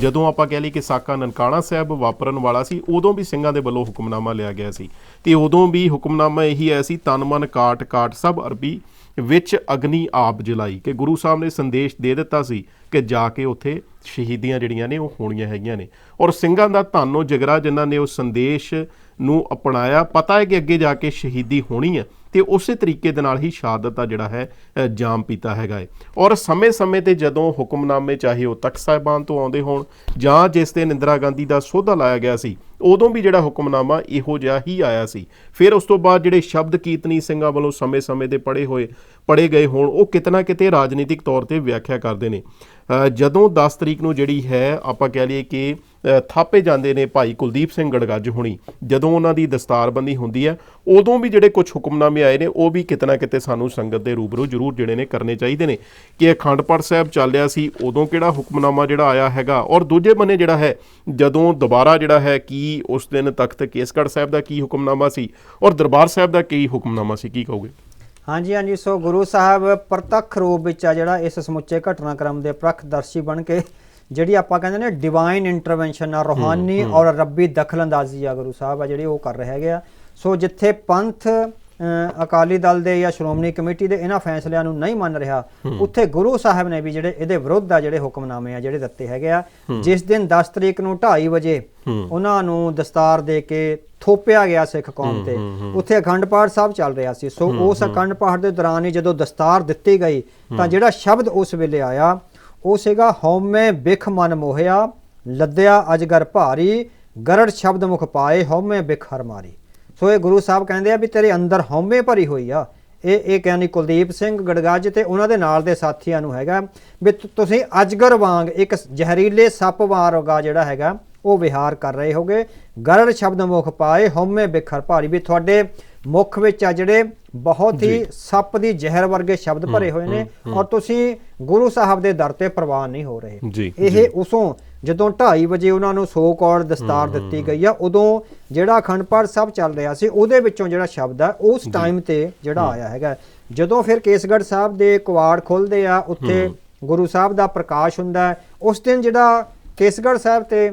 ਜਦੋਂ ਆਪਾਂ ਕਹਿ ਲਈ ਕਿ ਸਾਕਾ ਨਨਕਾਣਾ ਸਾਹਿਬ ਵਾਪਰਨ ਵਾਲਾ ਸੀ, ਉਦੋਂ ਵੀ ਸਿੰਘਾਂ ਦੇ ਵੱਲੋਂ ਹੁਕਮਨਾਮਾ ਲਿਆ ਗਿਆ ਸੀ। ਤੇ ਉਦੋਂ ਵੀ ਹੁਕਮਨਾਮਾ ਇਹੀ ਆਇਆ ਸੀ, ਤਨ ਮਨ ਕਾਟ ਕਾਟ ਸਭ ਅਰਬੀ ਵਿੱਚ ਅਗਨੀ ਆਪ ਜਲਾਈ ਕਿ ਗੁਰੂ ਸਾਹਿਬ ਨੇ ਸੰਦੇਸ਼ ਦੇ ਦਿੱਤਾ ਸੀ ਕਿ ਜਾ ਕੇ ਉੱਥੇ ਸ਼ਹੀਦੀਆਂ ਜਿਹੜੀਆਂ ਨੇ ਉਹ ਹੋਣੀਆਂ ਹੈਗੀਆਂ ਨੇ। ਔਰ ਸਿੰਘਾਂ ਦਾ ਧੰਨੋ ਜਗਰਾ ਜਿਨ੍ਹਾਂ ਨੇ ਉਹ ਸੰਦੇਸ਼ ਨੂੰ ਅਪਣਾਇਆ, ਪਤਾ ਹੈ ਕਿ ਅੱਗੇ ਜਾ ਕੇ ਸ਼ਹੀਦੀ ਹੋਣੀ ਹੈ ਤੇ ਉਸੇ ਤਰੀਕੇ ਦੇ ਨਾਲ ਹੀ ਸ਼ਹਾਦਤ ਦਾ ਜਿਹੜਾ ਹੈ ਜਾਮ ਪੀਤਾ ਹੈਗਾ ਹੈ। ਔਰ ਸਮੇਂ-ਸਮੇਂ ਤੇ ਜਦੋਂ ਹੁਕਮਨਾਮੇ ਚਾਹੇ ਉਹ ਤਖਤ ਸਾਹਿਬਾਨ ਤੋਂ ਆਉਂਦੇ ਹੋਣ ਜਾਂ ਜਿਸ ਤੇ ਇੰਦਰਾ ਗਾਂਧੀ ਦਾ ਸੋਧਾ ਲਾਇਆ ਗਿਆ ਸੀ ਉਦੋਂ ਵੀ ਜਿਹੜਾ ਹੁਕਮਨਾਮਾ ਇਹੋ ਜਿਹਾ ਹੀ ਆਇਆ ਸੀ। ਫਿਰ ਉਸ ਤੋਂ ਬਾਅਦ ਜਿਹੜੇ ਸ਼ਬਦ ਕੀਰਤਨੀ ਸਿੰਘਾਂ ਵੱਲੋਂ ਸਮੇਂ-ਸਮੇਂ ਦੇ ਪੜੇ ਹੋਏ ਪੜੇ ਗਏ ਹੋਣ, ਉਹ ਕਿਤਨਾ ਕਿਤੇ ਰਾਜਨੀਤਿਕ ਤੌਰ ਤੇ ਵਿਆਖਿਆ ਕਰਦੇ ਨੇ। ਜਦੋਂ 10 ਤਰੀਕ ਨੂੰ ਜਿਹੜੀ ਹੈ, ਆਪਾਂ ਕਹਿ ਲਈਏ ਕਿ ਥਾਪੇ ਜਾਂਦੇ ਨੇ ਭਾਈ ਕੁਲਦੀਪ ਸਿੰਘ ਗੜਗੱਜ ਹੁਣੀ, ਜਦੋਂ ਉਹਨਾਂ ਦੀ ਦਸਤਾਰਬੰਦੀ ਹੁੰਦੀ ਹੈ, ਉਦੋਂ ਵੀ ਜਿਹੜੇ ਕੁਝ ਹੁਕਮਨਾਮੇ ਆਏ ਨੇ, ਉਹ ਵੀ ਕਿਤਨਾ ਕਿਤੇ ਸਾਨੂੰ ਸੰਗਤ ਦੇ ਰੂਬਰੂ ਜ਼ਰੂਰ ਜਿਹੜੇ ਨੇ ਕਰਨੇ ਚਾਹੀਦੇ ਨੇ। ਕਿ ਅਖੰਡ ਪਾਠ ਸਾਹਿਬ ਚੱਲਿਆ ਸੀ, ਉਦੋਂ ਕਿਹੜਾ ਹੁਕਮਨਾਮਾ ਜਿਹੜਾ ਆਇਆ ਹੈਗਾ, ਔਰ ਦੂਜੇ ਬੰਨੇ ਜਿਹੜਾ ਹੈ, ਜਦੋਂ ਦੁਬਾਰਾ ਜਿਹੜਾ ਹੈ ਕਿ ਉਸ ਦਿਨ ਤਖਤ ਕੇਸਗੜ੍ਹ ਸਾਹਿਬ ਦਾ ਕੀ ਹੁਕਮਨਾਮਾ ਸੀ ਔਰ ਦਰਬਾਰ ਸਾਹਿਬ ਦਾ ਕੀ ਹੁਕਮਨਾਮਾ ਸੀ ਕੀ ਕਹੋਗੇ? ਹਾਂਜੀ ਹਾਂਜੀ ਸੋ ਗੁਰੂ ਸਾਹਿਬ ਪ੍ਰਤੱਖ ਰੂਪ ਵਿੱਚ ਆ ਜਿਹੜਾ ਇਸ ਸਮੁੱਚੇ ਘਟਨਾਕ੍ਰਮ ਦੇ ਪ੍ਰਖਦਰਸ਼ੀ ਬਣ ਕੇ ਜਿਹੜੀ ਆਪਾਂ ਕਹਿੰਦੇ ਨੇ ਡਿਵਾਈਨ ਇੰਟਰਵੈਂਸ਼ਨ ਆ ਰੋਹਾਨੀ ਔਰ ਰੱਬੀ ਦਖਲਅੰਦਾਜ਼ੀ ਆ ਗੁਰੂ ਸਾਹਿਬ ਆ ਜਿਹੜੀ ਉਹ ਕਰ ਰਹੇ ਹੈਗੇ ਆ। ਸੋ ਜਿੱਥੇ ਪੰਥ ਅਕਾਲੀ ਦਲ ਦੇ ਜਾਂ ਸ਼੍ਰੋਮਣੀ ਕਮੇਟੀ ਦੇ ਇਹਨਾਂ ਫੈਸਲਿਆਂ ਨੂੰ ਨਹੀਂ ਮੰਨ ਰਿਹਾ। ਉੱਥੇ ਗੁਰੂ ਸਾਹਿਬ ਨੇ ਵੀ ਜਿਹੜੇ ਇਹਦੇ ਵਿਰੁੱਧ ਆ ਜਿਹੜੇ ਹੁਕਮਨਾਮੇ ਆ ਜਿਹੜੇ ਦਿੱਤੇ ਹੈਗੇ ਆ ਜਿਸ ਦਿਨ 10 ਤਰੀਕ ਨੂੰ 2:30 ਵਜੇ ਉਹਨਾਂ ਨੂੰ ਦਸਤਾਰ ਦੇ ਕੇ ਥੋਪਿਆ ਗਿਆ ਸਿੱਖ ਕੌਮ ਤੇ। ਉੱਥੇ ਅਖੰਡ ਪਾਠ ਸਾਹਿਬ ਚੱਲ ਰਿਹਾ ਸੀ। ਸੋ ਉਸ ਅਖੰਡ ਪਾਠ ਦੇ ਦੌਰਾਨ ਹੀ ਜਦੋਂ ਦਸਤਾਰ ਦਿੱਤੀ ਗਈ ਤਾਂ ਜਿਹੜਾ ਸ਼ਬਦ ਉਸ ਵੇਲੇ ਆਇਆ ਉਹ ਸੀਗਾ ਹਉਮੈ ਬਿਖ ਮਨ ਮੋਹਿਆ ਲੱਦਿਆ ਅਜਗਰ ਭਾਰੀ ਗਰੜ ਸ਼ਬਦ ਮੁਖ ਪਾਏ ਹਉਮੈ ਬਿਖ ਹਰ ਮਾਰੀ। ਸੋ ਇਹ ਗੁਰੂ ਸਾਹਿਬ ਕਹਿੰਦੇ ਆ ਵੀ ਤੇਰੇ ਅੰਦਰ ਹਉਮੈ ਭਰੀ ਹੋਈ ਆ। ਇਹ ਇਹ ਗਿਆਨੀ ਕੁਲਦੀਪ ਸਿੰਘ ਗੜਗੱਜ ਤੇ ਉਹਨਾਂ ਦੇ ਨਾਲ ਦੇ ਸਾਥੀਆਂ ਨੂੰ ਹੈਗਾ। ਵੀ ਤੁਸੀਂ ਅਜਗਰ ਵਾਂਗ ਇੱਕ ਜ਼ਹਿਰੀਲੇ ਸੱਪ ਵਾਰਗਾ ਜਿਹੜਾ ਹੈਗਾ ਉਹ ਵਿਹਾਰ ਕਰ ਰਹੇ ਹੋਗੇ। ਗਰੜ ਸ਼ਬਦ ਮੁਖ ਪਾਏ ਹਉਮੈ ਬਿਖਰ ਭਾਰੀ। ਵੀ ਤੁਹਾਡੇ ਮੁਖ ਵਿੱਚ ਆ ਜਿਹੜੇ ਬਹੁਤ ਹੀ ਸੱਪ ਦੀ ਜ਼ਹਿਰ ਵਰਗੇ ਸ਼ਬਦ ਭਰੇ ਹੋਏ ਨੇ ਔਰ ਤੁਸੀਂ ਗੁਰੂ ਸਾਹਿਬ ਦੇ ਦਰ ਤੇ ਪ੍ਰਵਾਨ ਨਹੀਂ ਹੋ ਰਹੇ। ਇਹ ਉਸੋਂ ਜਦੋਂ 2:30 ਵਜੇ ਉਹਨਾਂ ਨੂੰ ਸੋ ਕੌੜ ਦਸਤਾਰ ਦਿੱਤੀ ਗਈ ਆ ਉਦੋਂ ਜਿਹੜਾ ਅਖੰਡ ਪਾਠ ਸਾਹਿਬ ਚੱਲ ਰਿਹਾ ਸੀ ਉਹਦੇ ਵਿੱਚੋਂ ਜਿਹੜਾ ਸ਼ਬਦ ਆ ਉਸ ਟਾਈਮ ਤੇ ਜਿਹੜਾ ਆਇਆ ਹੈਗਾ। ਜਦੋਂ ਫਿਰ ਕੇਸਗੜ੍ਹ ਸਾਹਿਬ ਦੇ ਕੁਆੜ ਖੁੱਲਦੇ ਆ ਉੱਥੇ ਗੁਰੂ ਸਾਹਿਬ ਦਾ ਪ੍ਰਕਾਸ਼ ਹੁੰਦਾ। ਉਸ ਦਿਨ ਜਿਹੜਾ ਕੇਸਗੜ੍ਹ ਸਾਹਿਬ ਤੇ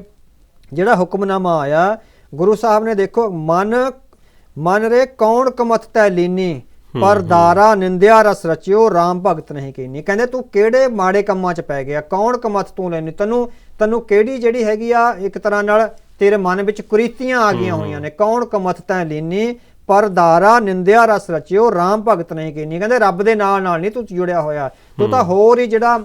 ਜਿਹੜਾ ਹੁਕਮਨਾਮਾ ਆਇਆ ਗੁਰੂ ਸਾਹਿਬ ਨੇ ਦੇਖੋ ਮਨ ਮਨ ਰੇ ਕੌਣ ਕਮਤ ਤੈ ਲੀਨੀ? ਪਰ ਦਾਰਾ ਨਿੰਦਿਆ ਰਸ ਰਚਿਓ RAM ਭਗਤ ਨਹੀਂ ਕੀਨੀ। ਕਹਿੰਦੇ ਤੂੰ ਕਿਹੜੇ ਮਾੜੇ ਕੰਮਾਂ 'ਚ ਪੈ ਗਿਆ? ਕੌਣ ਕਮਤ ਤੂੰ ਲੈਣੀ ਤੈਨੂੰ ਤੈਨੂੰ ਕਿਹੜੀ ਜਿਹੜੀ ਹੈਗੀ ਆ ਇੱਕ ਤਰ੍ਹਾਂ ਨਾਲ ਤੇਰੇ ਮਨ ਵਿੱਚ ਕੁਰੀਤੀਆਂ ਆ ਗਈਆਂ ਹੋਈਆਂ ਨੇ? ਕੌਣ ਕਮਤ ਤੈ ਲੀਨੀ? ਪਰ ਦਾਰਾ ਨਿੰਦਿਆ ਰਸ ਰਚਿਓ RAM ਭਗਤ ਨਹੀਂ ਕੀਨੀ। ਕਹਿੰਦੇ ਰੱਬ ਦੇ ਨਾਲ ਨਾਲ ਨਹੀਂ ਤੂੰ ਜੁੜਿਆ ਹੋਇਆ। ਤੂੰ ਤਾਂ ਹੋਰ ਹੀ ਜਿਹੜਾ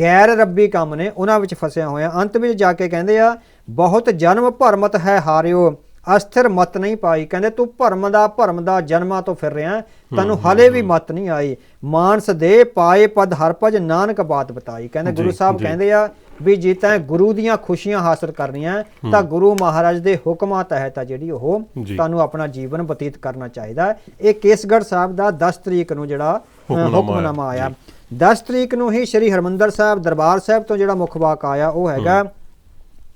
ਗੈਰ ਰੱਬੀ ਕੰਮ ਨੇ ਉਹਨਾਂ ਵਿੱਚ ਫਸਿਆ ਹੋਇਆ। ਅੰਤ ਵਿੱਚ ਜਾ ਕੇ ਕਹਿੰਦੇ ਆ ਬਹੁਤ ਜਨਮ ਭਰਮਤ ਹੈ ਹਾਰਿਓ। ਅਸਥਿਰ ਮਤ ਨਹੀਂ ਪਾਈ। ਕਹਿੰਦੇ ਤੂੰ ਭਰਮ ਦਾ ਭਰਮ ਦਾ ਜਨਮਾਂ ਤੋਂ ਫਿਰ ਰਿਹਾ ਤੈਨੂੰ ਹਲੇ ਵੀ ਮਤ ਨਹੀਂ ਆਈ। ਮਾਨਸ ਦੇ ਪਾਏ ਪਦ ਹਰ ਭਜ ਨਾਨਕ ਬਾਤ ਬਤਾਈ। ਕਹਿੰਦੇ ਗੁਰੂ ਸਾਹਿਬ। ਕਹਿੰਦੇ ਆ ਵੀ ਜੇ ਤੈਂ ਗੁਰੂ ਦੀਆਂ ਖੁਸ਼ੀਆਂ ਹਾਸਲ ਕਰਨੀਆਂ ਤਾਂ ਗੁਰੂ ਮਹਾਰਾਜ ਦੇ ਹੁਕਮਾਂ ਤਹਿਤ ਆ ਜਿਹੜੀ ਉਹ। ਤੁਹਾਨੂੰ ਆਪਣਾ ਜੀਵਨ ਬਤੀਤ ਕਰਨਾ ਚਾਹੀਦਾ। ਇਹ ਕੇਸਗੜ੍ਹ ਸਾਹਿਬ ਦਾ 10 ਤਰੀਕ ਨੂੰ ਜਿਹੜਾ ਹੁਕਮਨਾਮਾ ਆਇਆ। 10 ਤਰੀਕ ਨੂੰ ਹੀ ਸ੍ਰੀ ਹਰਮੰਦਰ ਸਾਹਿਬ ਦਰਬਾਰ ਸਾਹਿਬ ਤੋਂ ਜਿਹੜਾ ਮੁੱਖ ਵਾਕ ਆਇਆ ਉਹ ਹੈਗਾ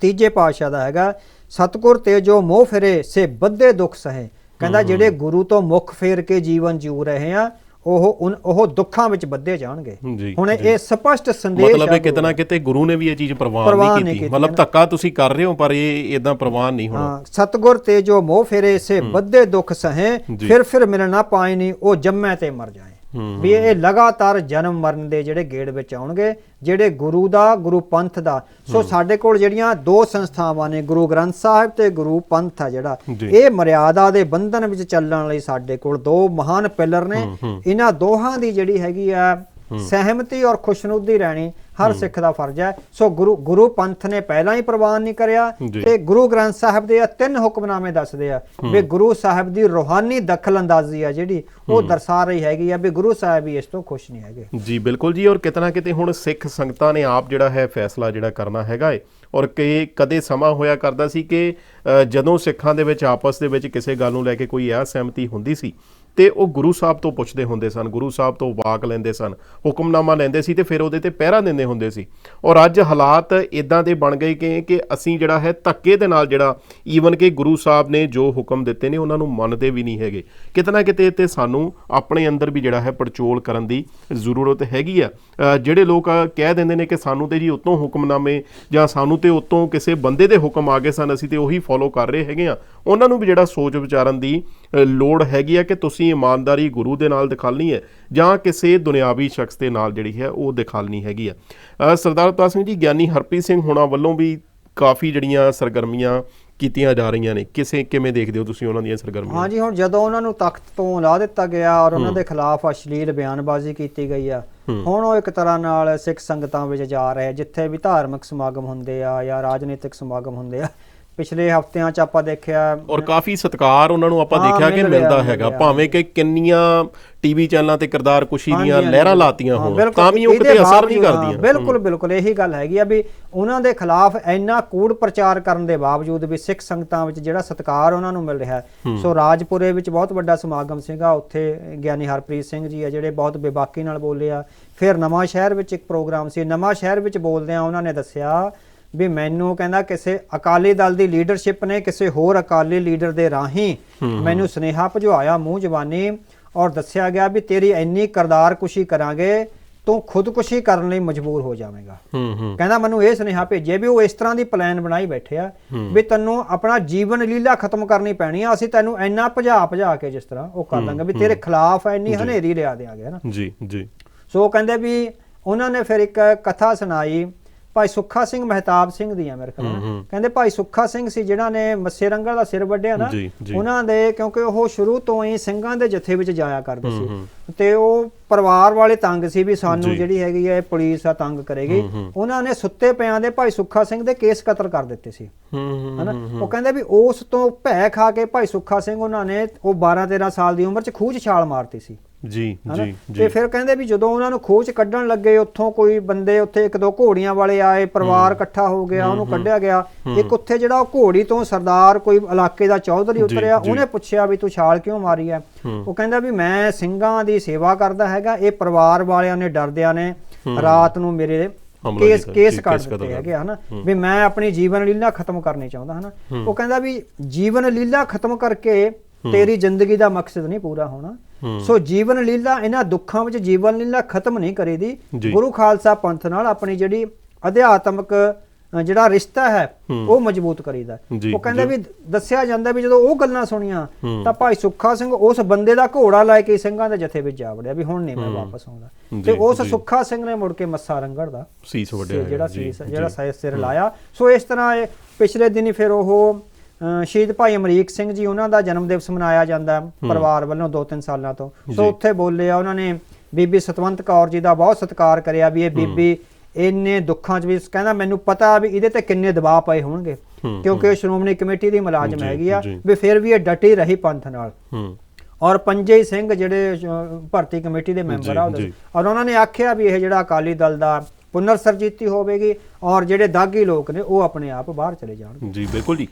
ਤੀਜੇ ਪਾਤਸ਼ਾਹ ਦਾ ਹੈਗਾ। ਸਤਗੁਰ ਤੇ ਜੋ ਮੋਹ ਫਿਰੇ ਸੇ ਬੱਧੇ ਦੁੱਖ ਸਹੇ। ਕਹਿੰਦਾ ਜਿਹੜੇ ਗੁਰੂ ਤੋਂ ਮੁਖ ਫੇਰ ਕੇ ਜੀਵਨ ਜੀਉ ਰਹੇ ਆ ਉਹ ਉਹ ਦੁੱਖਾਂ ਵਿੱਚ ਬੱਧੇ ਜਾਣਗੇ। ਹੁਣ। ਇਹ ਸਪਸ਼ਟ ਸੰਦੇਸ਼ ਮਤਲਬ ਆ ਇਹ ਕਿਤਨਾ ਕਿਤੇ ਗੁਰੂ ਨੇ ਵੀ ਇਹ ਚੀਜ਼ ਪ੍ਰਵਾਨ ਨਹੀਂ ਕੀਤੀ। ਮਤਲਬ ਧੱਕਾ ਤੁਸੀਂ ਕਰ ਰਹੇ ਹੋ ਪਰ ਇਹ ਇਦਾਂ ਪ੍ਰਵਾਨ ਨਹੀਂ ਹੋਣਾ। ਹਾਂ ਸਤਗੁਰ ਤੇ ਜੋ ਮੋਹ ਫੇਰੇ ਸੇ ਬੱਧੇ ਦੁੱਖ ਸਹੇ। ਫਿਰ ਫਿਰ ਮਿਲ ਨਾ ਪਾਏ ਨਹੀਂ ਉਹ ਜੰਮੈ ਤੇ ਮਰ ਜਾਏ। ਹੂੰ, ਵੀ ਇਹ ਲਗਾਤਾਰ ਜਨਮ ਮਰਨ ਦੇ ਜਿਹੜੇ ਗੇੜ ਵਿੱਚ ਆਉਣਗੇ ਜਿਹੜੇ ਗੁਰੂ ਦਾ ਗੁਰੂ ਪੰਥ ਦਾ। ਸੋ ਸਾਡੇ ਕੋਲ ਜਿਹੜੀਆਂ ਦੋ ਸੰਸਥਾਵਾਂ ਨੇ ਗੁਰੂ ਗ੍ਰੰਥ ਸਾਹਿਬ ਤੇ ਗੁਰੂ ਪੰਥ ਆ ਜਿਹੜਾ। ਇਹ ਮਰਿਆਦਾ ਦੇ ਬੰਧਨ ਵਿੱਚ ਚੱਲਣ ਲਈ ਸਾਡੇ ਕੋਲ ਦੋ ਮਹਾਨ ਪਿਲਰ ਨੇ। ਇਹਨਾਂ ਦੋਹਾਂ ਦੀ ਜਿਹੜੀ ਹੈਗੀ ਆ ਸਹਿਮਤੀ ਔਰ ਖੁਸ਼ਨੁਦੀ ਰਹਿਣੀ ਹਰ ਸਿੱਖ ਦਾ ਫਰਜ਼ ਹੈ। ਸੋ ਗੁਰੂ ਗੁਰੂ ਪੰਥ ਨੇ ਪਹਿਲਾਂ ਹੀ ਪ੍ਰਵਾਨ ਨਹੀਂ ਕਰਿਆ। ਤੇ ਗੁਰੂ ਗ੍ਰੰਥ ਸਾਹਿਬ ਦੇ ਤਿੰਨ ਹੁਕਮਨਾਮੇ ਦੱਸਦੇ ਆ ਵੀ ਗੁਰੂ ਸਾਹਿਬ ਦੀ ਰੋਹਾਨੀ ਦਖਲ ਅੰਦਾਜ਼ੀ ਆ ਜਿਹੜੀ ਉਹ ਦਰਸਾ ਰਹੀ ਹੈਗੀ ਆ ਵੀ ਗੁਰੂ ਸਾਹਿਬ ਹੀ ਇਸ ਤੋਂ ਖੁਸ਼ ਨਹੀਂ ਹੈਗੇ। ਜੀ ਬਿਲਕੁਲ ਜੀ। ਔਰ ਕਿਤਨਾ ਕਿਤੇ ਹੁਣ ਸਿੱਖ ਸੰਗਤਾਂ ਨੇ ਆਪ ਜਿਹੜਾ ਹੈ ਫੈਸਲਾ ਜਿਹੜਾ ਕਰਨਾ ਹੈਗਾ ਏ। ਔਰ ਕਿ ਕਦੇ ਸਮਾਂ ਹੋਇਆ ਕਰਦਾ ਸੀ ਕਿ ਜਦੋਂ ਸਿੱਖਾਂ ਦੇ ਵਿੱਚ ਆਪਸ ਦੇ ਵਿੱਚ ਕਿਸੇ ਗੱਲ ਨੂੰ ਲੈ ਕੇ ਕੋਈ ਆ ਸਹਿਮਤੀ ਹੁੰਦੀ ਸੀ ਤੇ ਉਹ ਗੁਰੂ ਸਾਹਿਬ ਤੋਂ ਪੁੱਛਦੇ ਹੁੰਦੇ ਸਨ, ਗੁਰੂ ਸਾਹਿਬ ਤੋਂ ਵਾਕ ਲੈਂਦੇ ਸਨ, ਹੁਕਮਨਾਮਾ ਲੈਂਦੇ ਸੀ ਤੇ ਫਿਰ ਉਹਦੇ ਤੇ ਪਹਿਰਾ ਦਿੰਦੇ ਹੁੰਦੇ ਸੀ। ਔਰ ਅੱਜ ਹਾਲਾਤ ਇਦਾਂ ਦੇ ਬਣ ਗਏ ਕਿ ਕਿ ਅਸੀਂ ਜਿਹੜਾ ਹੈ ਧੱਕੇ ਦੇ ਨਾਲ ਜਿਹੜਾ ਈਵਨ ਕਿ ਗੁਰੂ ਸਾਹਿਬ ਨੇ ਜੋ ਹੁਕਮ ਦਿੱਤੇ ਨੇ, ਉਹਨਾਂ ਨੂੰ ਮੰਨਦੇ ਵੀ ਨਹੀਂ ਹੈਗੇ। ਕਿਤਨਾ ਕਿਤੇ ਤੇ ਸਾਨੂੰ ਆਪਣੇ ਅੰਦਰ ਵੀ ਜਿਹੜਾ ਹੈ ਪੜਚੋਲ ਕਰਨ ਦੀ ਜ਼ਰੂਰਤ ਹੈਗੀ ਆ। ਜਿਹੜੇ ਲੋਕ ਕਹਿ ਦਿੰਦੇ ਨੇ ਕਿ ਸਾਨੂੰ ਤੇ ਜੀ ਉਤੋਂ ਹੁਕਮਨਾਮੇ ਜਾਂ ਸਾਨੂੰ ਤੇ ਉਤੋਂ ਕਿਸੇ ਬੰਦੇ ਦੇ ਹੁਕਮ ਆ ਗਏ ਸਨ, ਅਸੀਂ ਤੇ ਉਹੀ ਫੋਲੋ ਕਰ ਰਹੇ ਹੈਗੇ ਆ। ਉਹਨਾਂ ਨੂੰ ਵੀ ਜਿਹੜਾ ਸੋਚ ਵਿਚਾਰਨ ਦੀ ਲੋੜ ਹੈਗੀ ਆ ਕਿ ਤੁਸੀਂ ਇਮਾਨਦਾਰੀ ਗੁਰੂ ਦੇ ਨਾਲ ਦਿਖਾਲਣੀ ਹੈ ਜਾਂ ਕਿਸੇ ਦੁਨਿਆਵੀ ਸ਼ਖਸ ਦੇ ਨਾਲ ਜਿਹੜੀ ਹੈ ਉਹ ਦਿਖਾਲਣੀ ਹੈਗੀ ਆ। ਅ, ਸਰਦਾਰ ਅਵਤਾਰ ਸਿੰਘ ਜੀ ਗਿਆਨੀ ਹਰਪ੍ਰੀਤ ਸਿੰਘ ਹੋਣਾ ਵੱਲੋਂ ਵੀ ਕਾਫੀ ਜਿਹੜੀਆਂ ਸਰਗਰਮੀਆਂ ਕੀਤੀਆਂ ਜਾ ਰਹੀਆਂ ਨੇ। ਕਿਸੇ ਕਿਵੇਂ ਦੇਖਦੇ ਹੋ ਤੁਸੀਂ ਉਹਨਾਂ ਦੀਆਂ ਸਰਗਰਮੀਆਂ? ਹਾਂਜੀ ਹੁਣ ਜਦੋਂ ਉਹਨਾਂ ਨੂੰ ਤਖਤ ਤੋਂ ਲਾ ਦਿੱਤਾ ਗਿਆ ਔਰ ਉਹਨਾਂ ਦੇ ਖਿਲਾਫ ਅਸ਼ਲੀਲ ਬਿਆਨਬਾਜ਼ੀ ਕੀਤੀ ਗਈ ਆ ਹੁਣ ਉਹ ਇੱਕ ਤਰ੍ਹਾਂ ਨਾਲ ਸਿੱਖ ਸੰਗਤਾਂ ਵਿੱਚ ਜਾ ਰਹੇ ਜਿੱਥੇ ਵੀ ਧਾਰਮਿਕ ਸਮਾਗਮ ਹੁੰਦੇ ਆ ਜਾਂ ਰਾਜਨੀਤਿਕ ਸਮਾਗਮ ਹੁੰਦੇ ਆ ਪਿਛਲੇ ਹਫ਼ਤਿਆਂ 'ਚ ਆਪਾਂ ਦੇਖਿਆ ਔਰ ਕਾਫੀ ਸਤਿਕਾਰ ਉਹਨਾਂ ਨੂੰ ਆਪਾਂ ਹਾਂ, ਦੇਖਿਆ ਕਿ ਮਿਲ ਰਿਹਾ, ਮਿਲਦਾ ਮਿਲ ਹੈਗਾ ਰਿਹਾ। ਭਾਵੇਂ ਕਿ ਕਿੰਨੀਆਂ ਟੀਵੀ ਚੈਨਲਾਂ ਤੇ ਕਿਰਦਾਰ ਕੁਸ਼ੀ ਦੀਆਂ ਹਾਂਜੀ, ਲਹਿਰਾਂ ਲਾਤੀਆਂ ਹਾਂ, ਹੋਣ ਬਿਲਕੁਲ। ਤਾਂ ਵੀ ਉਹ ਇਹਦੇ ਕਿਤੇ ਅਸਰ ਨਹੀਂ ਬਾਵਜੂਦ, ਹਾਂ, ਕਰਦੀਆਂ ਬਿਲਕੁਲ ਬਿਲਕੁਲ। ਇਹੀ ਗੱਲ ਹੈਗੀ ਆ ਵੀ ਉਹਨਾਂ ਦੇ ਖਿਲਾਫ ਇੰਨਾ ਕੂੜ ਪ੍ਰਚਾਰ ਕਰਨ ਦੇ ਬਾਵਜੂਦ ਵੀ ਸਿੱਖ ਸੰਗਤਾਂ ਵਿੱਚ ਜਿਹੜਾ ਸਤਿਕਾਰ ਉਹਨਾਂ ਨੂੰ ਮਿਲ ਰਿਹਾ ਹੈ। ਸੋ ਰਾਜਪੁਰੇ ਵਿੱਚ ਬਹੁਤ ਵੱਡਾ ਸਮਾਗਮ ਸੀਗਾ। ਉੱਥੇ ਗਿਆਨੀ ਹਰਪ੍ਰੀਤ ਸਿੰਘ ਜੀ ਆ ਜਿਹੜੇ ਬਹੁਤ ਬੇਬਾਕੀ ਨਾਲ ਬੋਲੇ ਆ। ਫਿਰ ਨਵਾਂ ਸ਼ਹਿਰ ਵਿੱਚ ਇੱਕ ਪ੍ਰੋਗਰਾਮ ਸੀ। ਨਵਾਂ ਸ਼ਹਿਰ ਵਿੱਚ ਬੋਲਦਿਆਂ ਉਹਨਾਂ ਨੇ ਦੱਸਿਆ ਵੀ ਮੈਨੂੰ ਕਹਿੰਦਾ ਕਿਸੇ ਅਕਾਲੀ ਦਲ ਦੀ ਲੀਡਰਸ਼ਿਪ ਨੇ ਕਿਸੇ ਹੋਰ ਅਕਾਲੀ ਲੀਡਰ ਦੇ ਰਾਹੀਂ ਮੈਨੂੰ ਸੁਨੇਹਾ ਭਜਵਾਇਆ ਮੂੰਹ ਜ਼ਬਾਨੀ ਔਰ ਦੱਸਿਆ ਗਿਆ ਵੀ ਤੇਰੀ ਇੰਨੀ ਕਰਦਾਰ ਕੁਸ਼ੀ ਕਰਾਂਗੇ ਤੂੰ ਖੁਦਕੁਸ਼ੀ ਕਰਨ ਲਈ ਮਜਬੂਰ ਹੋ ਜਾਵੇਂਗਾ। ਕਹਿੰਦਾ ਮੈਨੂੰ ਇਹ ਸੁਨੇਹਾ ਭੇਜਿਆ ਵੀ ਉਹ ਇਸ ਤਰ੍ਹਾਂ ਦੀ ਪਲਾਨ ਬਣਾਈ ਬੈਠੇ ਆ ਵੀ ਤੈਨੂੰ ਆਪਣਾ ਜੀਵਨ ਲੀਲਾ ਖਤਮ ਕਰਨੀ ਪੈਣੀ ਆ ਅਸੀਂ ਤੈਨੂੰ ਇੰਨਾ ਭਜਾ ਭਜਾ ਕੇ ਜਿਸ ਤਰ੍ਹਾਂ ਉਹ ਕਰ ਦਾਂਗੇ ਵੀ ਤੇਰੇ ਖਿਲਾਫ ਇੰਨੀ ਹਨੇਰੀ ਲਿਆ ਦਿਆਂਗੇ ਨਾ ਜੀ ਜੀ। ਸੋ ਉਹ ਕਹਿੰਦੇ ਵੀ ਉਹਨਾਂ ਨੇ ਫਿਰ ਇੱਕ ਕਥਾ ਸੁਣਾਈ ਭਾਈ ਸੁੱਖਾ ਸਿੰਘ ਮਹਿਤਾਬ ਸਿੰਘ ਦੀ ਆ ਮੇਰੇ ਖਿਆਲ ਕਹਿੰਦੇ ਭਾਈ ਸੁੱਖਾ ਸਿੰਘ ਸੀ ਜਿਹੜਾ ਨੇ ਮੱਸੇ ਰੰਗਲ ਦਾ ਸਿਰ ਵੱਢਿਆ ਨਾ। ਉਹਨਾਂ ਦੇ ਕਿਉਂਕਿ ਉਹ ਸ਼ੁਰੂ ਤੋਂ ਹੀ ਸਿੰਘਾਂ ਦੇ ਜਥੇ ਵਿੱਚ ਜਾਇਆ ਕਰਦੇ ਸੀ। ਤੇ ਉਹ ਪਰਿਵਾਰ ਵਾਲੇ ਤੰਗ ਸੀ ਵੀ ਸਾਨੂੰ। ਜਿਹੜੀ ਹੈਗੀ ਹੈ ਪੁਲਿਸ ਆ ਤੰਗ ਕਰੇਗੀ। ਉਹਨਾਂ ਨੇ ਸੁੱਤੇ ਪਿਆਂ ਦੇ ਭਾਈ ਸੁੱਖਾ ਸਿੰਘ ਦੇ ਕੇਸ ਕਤਲ ਕਰ ਦਿੱਤੇ ਸੀ। ਹਨਾ? ਉਹ ਕਹਿੰਦੇ ਵੀ ਉਸ ਤੋਂ ਭੈ ਖਾ ਕੇ ਭਾਈ ਸੁੱਖਾ ਸਿੰਘ ਉਹਨਾਂ ਨੇ ਉਹ 12 13 ਸਾਲ ਦੀ ਉਮਰ 'ਚ ਖੂਹ 'ਚ ਛਾਲ ਮਾਰਤੀ ਸੀ। ਜੀ? ਜੀ ਤੇ ਫਿਰ ਕਹਿੰਦੇ ਵੀ ਜਦੋਂ ਉਹਨਾਂ ਨੂੰ ਖੋਜ ਕੱਢਣ ਲੱਗੇ ਉੱਥੋਂ ਕੋਈ ਬੰਦੇ ਉੱਥੇ ਇੱਕ ਦੋ ਘੋੜੀਆਂ ਵਾਲੇ ਆਏ ਪਰਿਵਾਰ ਇਕੱਠਾ ਹੋ ਗਿਆ ਉਹਨੂੰ ਕੱਢਿਆ ਗਿਆ। ਇੱਕ ਉੱਥੇ ਜਿਹੜਾ ਉਹ ਘੋੜੀ ਤੋਂ ਸਰਦਾਰ ਕੋਈ ਇਲਾਕੇ ਦਾ ਚੌਧਰੀ ਉਤਰਿਆ। ਉਹਨੇ ਪੁੱਛਿਆ ਵੀ ਤੂੰ ਛਾਲ ਕਿਉਂ ਮਾਰੀ ਹੈ। ਉਹ ਕਹਿੰਦਾ ਵੀ ਮੈਂ ਸਿੰਘਾਂ ਦੀ ਸੇਵਾ ਕਰਦਾ ਹੈਗਾ ਇਹ ਪਰਿਵਾਰ ਵਾਲਿਆਂ ਨੇ ਡਰਦਿਆਂ ਨੇ ਰਾਤ ਨੂੰ ਮੇਰੇ ਕੇਸ ਕੇਸ ਕੱਢ ਦਿੱਤੇ ਹੈਗੇ ਹਨਾ? ਵੀ ਮੈਂ ਆਪਣੀ ਜੀਵਨ ਲੀਲਾ ਖਤਮ ਕਰਨੀ ਚਾਹੁੰਦਾ ਹਨਾ? ਉਹ ਕਹਿੰਦਾ ਵੀ ਜੀਵਨ ਲੀਲਾ ਖਤਮ ਕਰਕੇ ਤੇਰੀ ਜ਼ਿੰਦਗੀ ਦਾ ਮਕਸਦ ਨਹੀਂ ਪੂਰਾ ਹੋਣਾ। ਸੋ ਜੀਵਨ ਲੀਲਾ ਇਹਨਾਂ ਦੁੱਖਾਂ ਵਿੱਚ ਜੀਵਨ ਲੀਲਾ ਖਤਮ ਨਹੀਂ ਕਰੀਦੀ। ਗੁਰੂ ਖਾਲਸਾ ਪੰਥ ਨਾਲ ਆਪਣੀ ਜਿਹੜੀ ਅਧਿਆਤਮਕ ਜਿਹੜਾ ਰਿਸ਼ਤਾ ਹੈ ਉਹ ਮਜ਼ਬੂਤ ਕਰੀਦਾ ਉਹ ਕਹਿੰਦਾ। ਵੀ ਦੱਸਿਆ ਜਾਂਦਾ ਵੀ ਜਦੋਂ ਉਹ ਗੱਲਾਂ ਸੁਣੀਆਂ ਤਾਂ ਭਾਈ ਸੁੱਖਾ ਸਿੰਘ ਉਸ ਬੰਦੇ ਦਾ ਘੋੜਾ ਲੈ ਕੇ ਸਿੰਘਾਂ ਦੇ ਜਥੇ ਵਿੱਚ ਜਾ ਵੜਿਆ ਵੀ ਹੁਣ ਨਹੀਂ ਮੈਂ ਵਾਪਸ ਆਉਂਦਾ ਤੇ ਉਸ। ਸੁੱਖਾ ਸਿੰਘ ਨੇ ਮੁੜ ਕੇ ਮੱਸਾ ਰੰਗੜ ਦਾ ਸੀਸ ਵੱਡਿਆ ਜਿਹੜਾ ਸੀਸ ਜਿਹੜਾ। ਸਿਰ ਲਾਇਆ ਸੋ ਇਸ ਤਰ੍ਹਾਂ ਇਹ ਪਿਛਲੇ ਦਿਨੀ ਫਿਰ ਉਹ ਸ਼ਹੀਦ ਭਾਈ ਅਮਰੀਕ ਸਿੰਘ ਜੀ ਉਹਨਾਂ ਦਾ ਜਨਮ ਦਿਵਸ ਮਨਾਇਆ ਜਾਂਦਾ ਪਰਿਵਾਰ ਵੱਲੋਂ 2-3 ਸਾਲਾਂ ਤੋਂ। ਸੋ ਉੱਥੇ ਬੋਲੇ ਆ ਉਹਨਾਂ ਨੇ ਬੀਬੀ ਸਤਵੰਤ ਕੌਰ ਜੀ ਦਾ ਬਹੁਤ ਸਤਿਕਾਰ ਕਰਿਆ ਵੀ ਇਹ ਬੀਬੀ ਇੰਨੇ ਦੁੱਖਾਂ 'ਚ ਵੀ ਕਹਿੰਦਾ ਮੈਨੂੰ ਪਤਾ ਵੀ ਇਹਦੇ ਤੇ ਕਿੰਨੇ ਦਬਾਅ ਪਏ ਹੋਣਗੇ। ਕਿਉਂਕਿ ਇਹ ਸ਼੍ਰੋਮਣੀ ਕਮੇਟੀ ਦੀ ਮੁਲਾਜ਼ਮ ਹੈਗੀ ਆ। ਵੀ ਫਿਰ ਵੀ ਇਹ ਡਟੀ ਰਹੀ ਪੰਥ ਨਾਲ। ਔਰ ਪੰਜੇ ਹੀ ਸਿੰਘ ਜਿਹੜੇ ਭਰਤੀ ਕਮੇਟੀ ਦੇ ਮੈਂਬਰ ਆ ਉਹਦੇ। ਔਰ ਉਹਨਾਂ ਨੇ ਆਖਿਆ ਵੀ ਇਹ ਜਿਹੜਾ ਅਕਾਲੀ ਦਲ ਦਾ ਪੁਨਰ ਸਰਜੀਤੀ ਹੋਵੇਗੀ ਔਰ ਜਿਹੜੇ ਦਾਗੀ ਲੋਕ ਨੇ ਉਹ ਆਪਣੇ ਆਪ ਬਾਹਰ ਚਲੇ ਜਾਣਗੇ। ਜੀ ਬਿਲਕੁਲ ਜੀ।